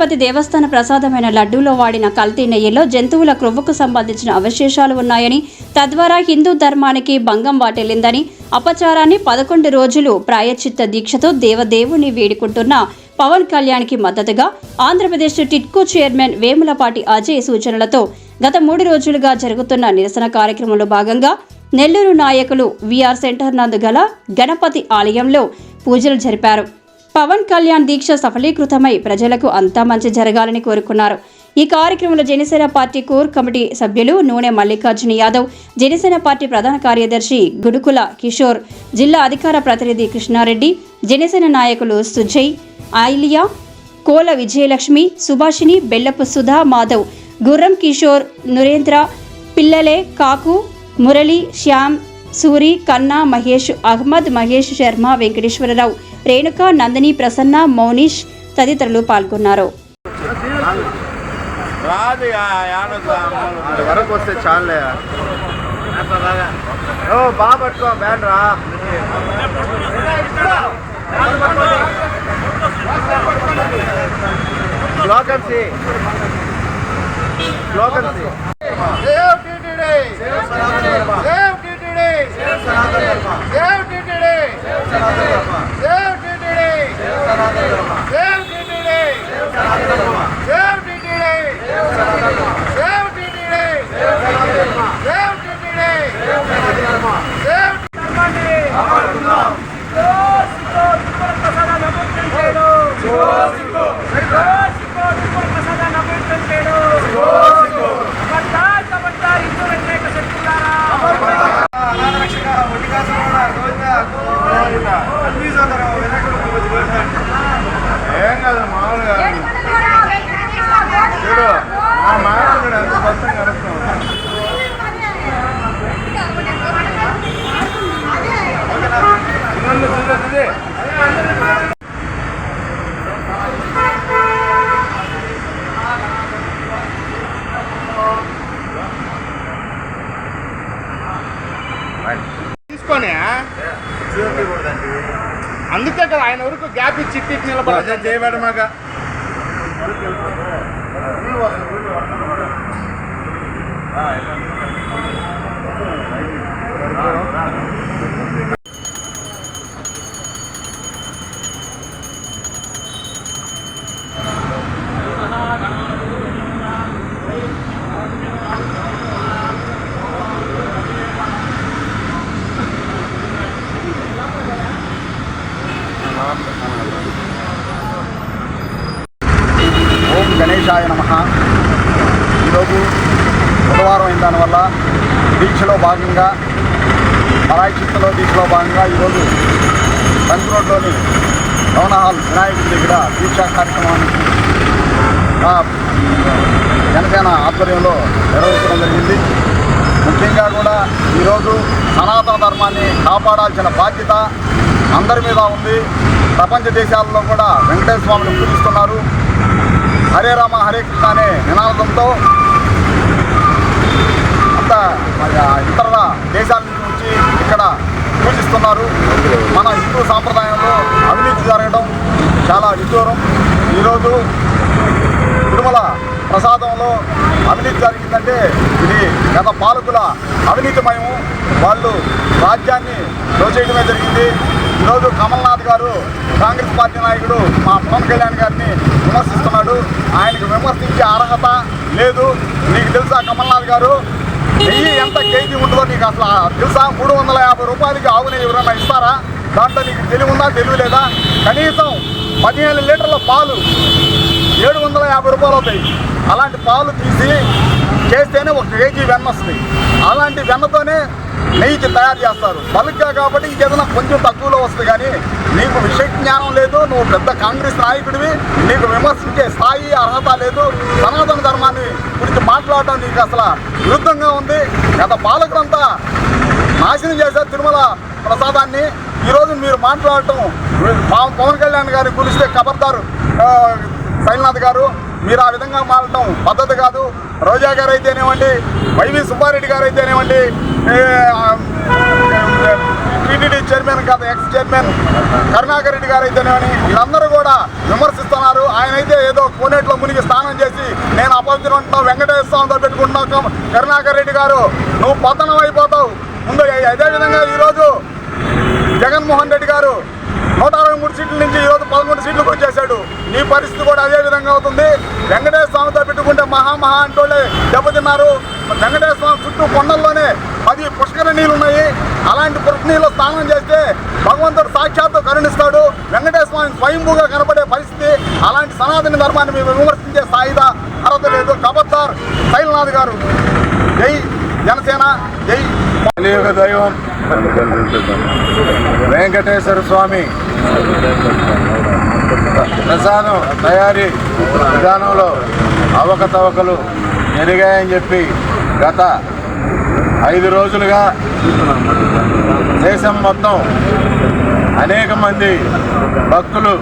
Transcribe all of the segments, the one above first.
తిరుపతి దేవస్థాన ప్రసాదమైన లడ్డూలో వాడిన కల్తీ నెయ్యిలో జంతువుల క్రొవ్వుకు సంబంధించిన అవశేషాలు ఉన్నాయని తద్వారా హిందూ ధర్మానికి భంగం వాటిల్లిందని అపచారాన్ని పదకొండు రోజులు ప్రాయశ్చిత్త దీక్షతో దేవదేవుని వేడుకుంటున్న పవన్ కళ్యాణ్కి మద్దతుగా ఆంధ్రప్రదేశ్ టిట్కో చైర్మన్ వేములపాటి అజయ్ సూచనలతో గత మూడు రోజులుగా జరుగుతున్న నిరసన కార్యక్రమంలో భాగంగా నెల్లూరు నాయకులు విఆర్ సెంటర్ నందు గల గణపతి ఆలయంలో పూజలు జరిపారు. పవన్ కళ్యాణ్ దీక్ష సఫలీకృతమై ప్రజలకు అంతా మంచి జరగాలని కోరుకున్నారు. ఈ కార్యక్రమంలో జనసేన పార్టీ కోర్ కమిటీ సభ్యులు నూనె మల్లికార్జున యాదవ్ జనసేన పార్టీ ప్రధాన కార్యదర్శి గుడుకుల కిషోర్ జిల్లా అధికార ప్రతినిధి కృష్ణారెడ్డి జనసేన నాయకులు సుజయ్ ఆయిలియా కోల విజయలక్ష్మి సుభాషిణి బెల్లపు సుధా మాధవ్ గుర్రం కిషోర్ నురేంద్ర పిల్లలే కాకు మురళి శ్యామ్ సూరి కన్నా మహేష్ అహ్మద్ మహేష్ శర్మ వెంకటేశ్వరరావు రేణుక నందిని ప్రసన్న మౌనిష్ తదితరులు పాల్గొన్నారు వస్తే చాలే ఓ బాగా పట్టుకో బ్యాన్ రా స్లోకన్సి స్లోకన్సి save TTD save TTD save TTD save TTD save TTD save TTD save TTD save ఏం కాదు మామూలుగా చూడు మా మేడం కూడా ఎంత స్పష్టంగా అరుస్తాం చూడండి చూడండి తీసుకొని అందుకే కదా ఆయన వరకు గ్యాప్ ఇచ్చి ఇట్టి నిలబడి చేయబడి దీక్షలో భాగంగా పరాయిచిత్తలో దీక్షలో భాగంగా ఈరోజు బంక్ రోడ్లోని టౌన్ హాల్ వినాయకుడి దగ్గర దీక్షా కార్యక్రమానికి జనసేన ఆధ్వర్యంలో నిర్వహించడం జరిగింది. ముఖ్యంగా కూడా ఈరోజు సనాతన ధర్మాన్ని కాపాడాల్సిన బాధ్యత అందరి మీద ఉంది. ప్రపంచ దేశాల్లో కూడా వెంకటేశ్వర స్వామిని పూజిస్తున్నారు. హరే రామ హరే కృష్ణ అనే నినాదంతో వివిధ ఇతర దేశాల నుంచి వచ్చి ఇక్కడ పూజిస్తున్నారు మన హిందూ సాంప్రదాయంలో అవినీతి జరగడం చాలా విదూరం ఈరోజు తిరుమల ప్రసాదంలో అవినీతి జరిగిందంటే ఇది గత పాలకుల అవినీతిమయము. వాళ్ళు రాజ్యాన్ని దోచేయడమే జరిగింది. ఈరోజు కమల్నాథ్ గారు కాంగ్రెస్ పార్టీ నాయకుడు మా పవన్ కళ్యాణ్ గారిని విమర్శిస్తున్నాడు. ఆయనకు విమర్శించే అర్హత లేదు. నీకు తెలుసా కమల్నాథ్ గారు? నెయ్యి ఎంత కేజీ ఉంటుందో నీకు అసలు తెలుసా? మూడు వందల యాభై రూపాయలకి ఆవు నెయ్యి ఎవరైనా ఇస్తారా? దాంట్లో నీకు తెలివి ఉందా తెలివి లేదా? కనీసం పదిహేను లీటర్ల పాలు ఏడు వందల యాభై రూపాయలు అవుతాయి. అలాంటి పాలు తీసి చేస్తేనే ఒక కేజీ వెన్న వస్తుంది. అలాంటి వెన్నతోనే నెయ్యికి తయారు చేస్తారు. బల్క్గా కాబట్టి ఇంకేదైనా కొంచెం తక్కువలో వస్తుంది కానీ నీకు విషయ జ్ఞానం లేదు నువ్వు పెద్ద కాంగ్రెస్ నాయకుడివి నీకు విమర్శించే స్థాయి అర్హత లేదు. సనాతన ధర్మాన్ని గురించి మాట్లాడటం నీకు అసలు విరుద్ధంగా ఉంది. గత పాలకులంతా నాశనం చేశారు తిరుమల ప్రసాదాన్ని. ఈరోజు మీరు మాట్లాడటం పవన్ పవన్ కళ్యాణ్ గారిని గురిస్తే ఖబర్దారు ఆ, గారు మీరు ఆ విధంగా మారటం పద్ధతి కాదు. రోజా గారు అయితేనేవ్వండి వైవి సుబ్బారెడ్డి గారు అయితేనేవ్వండి టీటీడీ చైర్మన్ కాదు ఎక్స్ చైర్మన్ కరుణాకర్ రెడ్డి గారు అయితేనేమని వీళ్ళందరూ కూడా విమర్శిస్తున్నారు. ఆయన అయితే ఏదో కోనేట్లో మునిగి స్నానం చేసి నేను అపవిత్రం అంటున్నావు వెంకటేశ్వర స్వామితో పెట్టుకుంటున్నావు కరుణాకర్ రెడ్డి గారు నువ్వు పతనం అయిపోతావు. ముందు అదేవిధంగా ఈరోజు జగన్మోహన్ రెడ్డి గారు నూట అరవై మూడు సీట్ల నుంచి ఈరోజు పదమూడు సీట్లకు వచ్చేసాడు నీ పరిస్థితి కూడా అదే విధంగా అవుతుంది. వెంకటేశ్వర స్వామితో పెట్టుకుంటే మహా మహా అంటోళ్ళే దెబ్బతిన్నారు. వెంకటేశ్వర స్వామి చుట్టూ కొండల్లోనే పది పుష్కర నీళ్ళు ఉన్నాయి. అలాంటి పుష్కర నీళ్ళు స్నానం చేస్తే భగవంతుడు సాక్షాత్తు కరుణిస్తాడు. వెంకటేశ్వర స్వామి స్వయంభూగా కనపడే పరిస్థితి అలాంటి సనాతన ధర్మాన్ని మేము విమర్శించే స్థాయిదా అర్హత లేదు. కబద్దార్ శైలనాథ్ గారు. జై జనసేన జై కలియుగ దైవం వెంకటేశ్వర స్వామి ప్రసాదం తయారీ విధానంలో అవకతవకలు జరిగాయని చెప్పి గత ఐదు రోజులుగా దేశం మొత్తం అనేక మంది భక్తులు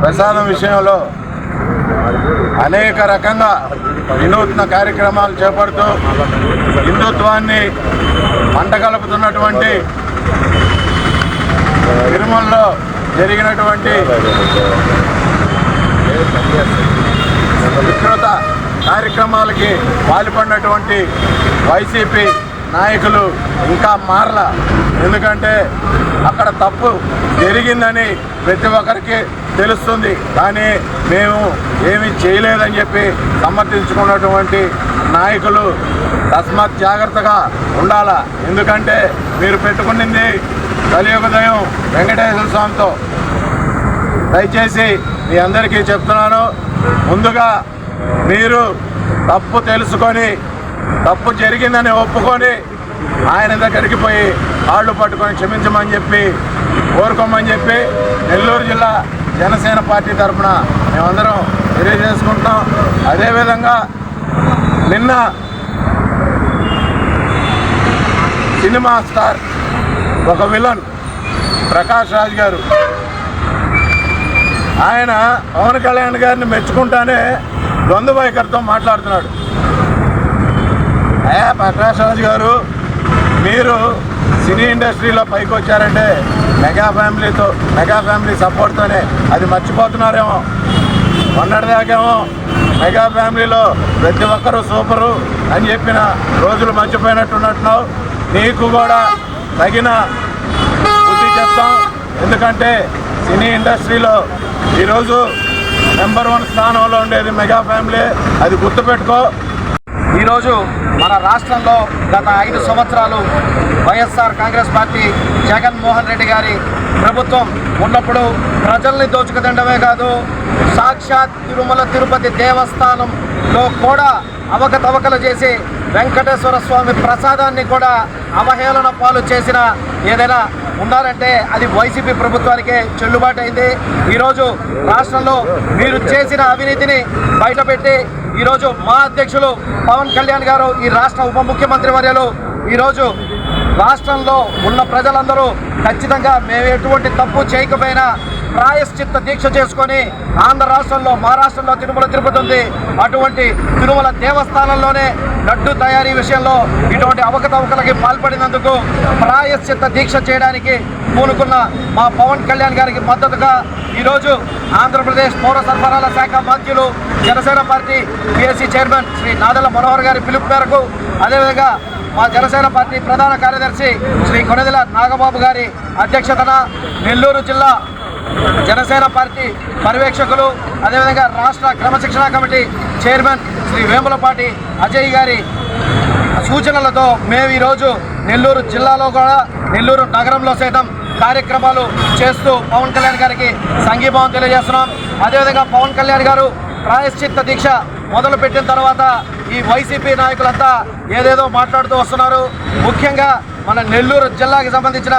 ప్రసాదం విషయంలో అనేక రకంగా వినూత్న కార్యక్రమాలు చేపడుతూ హిందుత్వాన్ని మంటగలుపుతున్నటువంటి తిరుమలలో జరిగినటువంటి వికృత కార్యక్రమాలకి పాల్పడినటువంటి వైసీపీ నాయకులు ఇంకా మారల. ఎందుకంటే అక్కడ తప్పు జరిగిందని ప్రతి ఒక్కరికి తెలుస్తుంది. కానీ మేము ఏమి చేయలేదని చెప్పి సమర్థించుకున్నటువంటి నాయకులు తస్మాత్ జాగ్రత్తగా ఉండాలా? ఎందుకంటే మీరు పెట్టుకునింది కలియుగదయం వెంకటేశ్వర స్వామితో. దయచేసి మీ అందరికీ చెప్తున్నాను ముందుగా మీరు తప్పు తెలుసుకొని తప్పు జరిగిందని ఒప్పుకొని ఆయన దగ్గరికి పోయి కాళ్ళు పట్టుకొని క్షమించమని చెప్పి కోరుకోమని చెప్పి నెల్లూరు జిల్లా జనసేన పార్టీ తరఫున మేమందరం తెలియజేసుకుంటున్నాం అదేవిధంగా నిన్న సినిమా స్టార్ ఒక విలన్ ప్రకాష్ రాజ్ గారు ఆయన పవన్ కళ్యాణ్ గారిని మెచ్చుకుంటానే ద్వంద్వ వైఖరితో మాట్లాడుతున్నాడు. అయ్యా ప్రకాష్ రాజ్ గారు మీరు సినీ ఇండస్ట్రీలో పైకి వచ్చారంటే మెగా ఫ్యామిలీతో మెగా ఫ్యామిలీ సపోర్ట్తోనే అది మర్చిపోతున్నారేమో. మొన్నటిదాకేమో మెగా ఫ్యామిలీలో ప్రతి ఒక్కరూ సూపరు అని చెప్పిన రోజులు మర్చిపోయినట్టున్నట్టున్నావు. నీకు కూడా తగిన బుద్ధి చెప్తాం. ఎందుకంటే సినీ ఇండస్ట్రీలో ఈరోజు నెంబర్ వన్ స్థానంలో ఉండేది మెగా ఫ్యామిలీ. అది గుర్తుపెట్టుకో. ఈరోజు మన రాష్ట్రంలో గత ఐదు సంవత్సరాలు YSR Congress party Jaganmohan Reddy గారి ప్రభుత్వం ఉన్నప్పుడు ప్రజల్ని దోచుకుతిండమే కాదు సాక్షాత్ తిరుమల తిరుపతి దేవస్థానంలో కూడా అవకతవకలు చేసి వెంకటేశ్వర స్వామి ప్రసాదాన్ని కూడా అవహేళన పాలు చేసిన ఏదైనా ఉన్నారంటే అది వైసీపీ ప్రభుత్వానికే చెల్లుబాటు అయింది. ఈరోజు రాష్ట్రంలో మీరు చేసిన అవినీతిని బయటపెట్టి ఈరోజు మా అధ్యక్షులు పవన్ కళ్యాణ్ గారు ఈ రాష్ట్ర ఉప ముఖ్యమంత్రి వర్యలు ఈరోజు రాష్ట్రంలో ఉన్న ప్రజలందరూ ఖచ్చితంగా మేము ఎటువంటి తప్పు చేయకపోయినా ప్రాయశ్చిత్త దీక్ష చేసుకొని ఆంధ్ర రాష్ట్రంలో మహారాష్ట్రంలో తిరుమల తిరుపతి ఉంది. అటువంటి తిరుమల దేవస్థానంలోనే లడ్డు తయారీ విషయంలో ఇటువంటి అవకతవకలకి పాల్పడినందుకు ప్రాయశ్చిత్త దీక్ష చేయడానికి పూనుకున్న మా పవన్ కళ్యాణ్ గారికి మద్దతుగా ఈరోజు ఆంధ్రప్రదేశ్ పౌర సరఫరాల శాఖ మంత్రులు Janasena party PSC chairman Shri Nadala Manohar గారి పిలుపు మేరకు అదేవిధంగా మా జనసేన పార్టీ ప్రధాన కార్యదర్శి శ్రీ కొనదెల నాగబాబు గారి అధ్యక్షతన నెల్లూరు జిల్లా జనసేన పార్టీ పర్యవేక్షకులు అదేవిధంగా రాష్ట్ర క్రమశిక్షణ కమిటీ చైర్మన్ శ్రీ వేములపాటి అజయ్ గారి సూచనలతో మేము ఈరోజు నెల్లూరు జిల్లాలో కూడా నెల్లూరు నగరంలో సైతం కార్యక్రమాలు చేస్తూ పవన్ కళ్యాణ్ గారికి సంఘీభావం తెలియజేస్తున్నాం. అదేవిధంగా పవన్ కళ్యాణ్ గారు ప్రాయశ్చిత్త దీక్ష మొదలుపెట్టిన తర్వాత ఈ వైసీపీ నాయకులంతా ఏదేదో మాట్లాడుతూ వస్తున్నారు. ముఖ్యంగా మన నెల్లూరు జిల్లాకి సంబంధించిన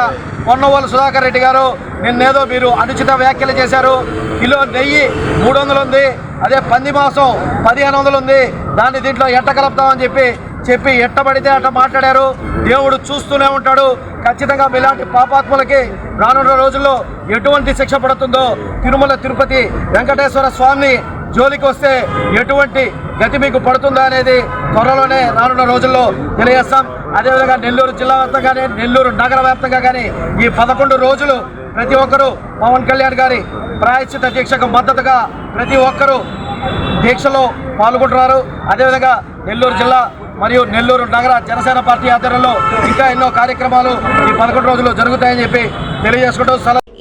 పొన్నవోలు సుధాకర్ రెడ్డి గారు నిన్నేదో మీరు అనుచిత వ్యాఖ్యలు చేశారు. కిలో నెయ్యి మూడు వందలు ఉంది. అదే పంది మాసం పదిహేను వందలు ఉంది. దాన్ని దీంట్లో ఎట్ట కలుపుతామని చెప్పి చెప్పి ఎట్టబడితే అట్ట మాట్లాడారు. దేవుడు చూస్తూనే ఉంటాడు. ఖచ్చితంగా ఇలాంటి పాపాత్ములకి రానున్న రోజుల్లో ఎటువంటి శిక్ష పడుతుందో తిరుమల తిరుపతి వెంకటేశ్వర స్వామిని జోలికి వస్తే ఎటువంటి గతి మీకు పడుతుందా అనేది త్వరలోనే రానున్న రోజుల్లో తెలియజేస్తాం. అదేవిధంగా నెల్లూరు జిల్లా వ్యాప్తంగా కానీ నెల్లూరు నగర వ్యాప్తంగా కానీ ఈ పదకొండు రోజులు ప్రతి ఒక్కరూ పవన్ కళ్యాణ్ గారి ప్రాయశ్చిత దీక్షకు మద్దతుగా ప్రతి ఒక్కరూ దీక్షలో పాల్గొంటున్నారు. అదేవిధంగా నెల్లూరు జిల్లా మరియు నెల్లూరు నగర జనసేన పార్టీ ఆధ్వర్యంలో ఇంకా ఎన్నో కార్యక్రమాలు ఈ పదకొండు రోజులు జరుగుతాయని చెప్పి తెలియజేసుకుంటూ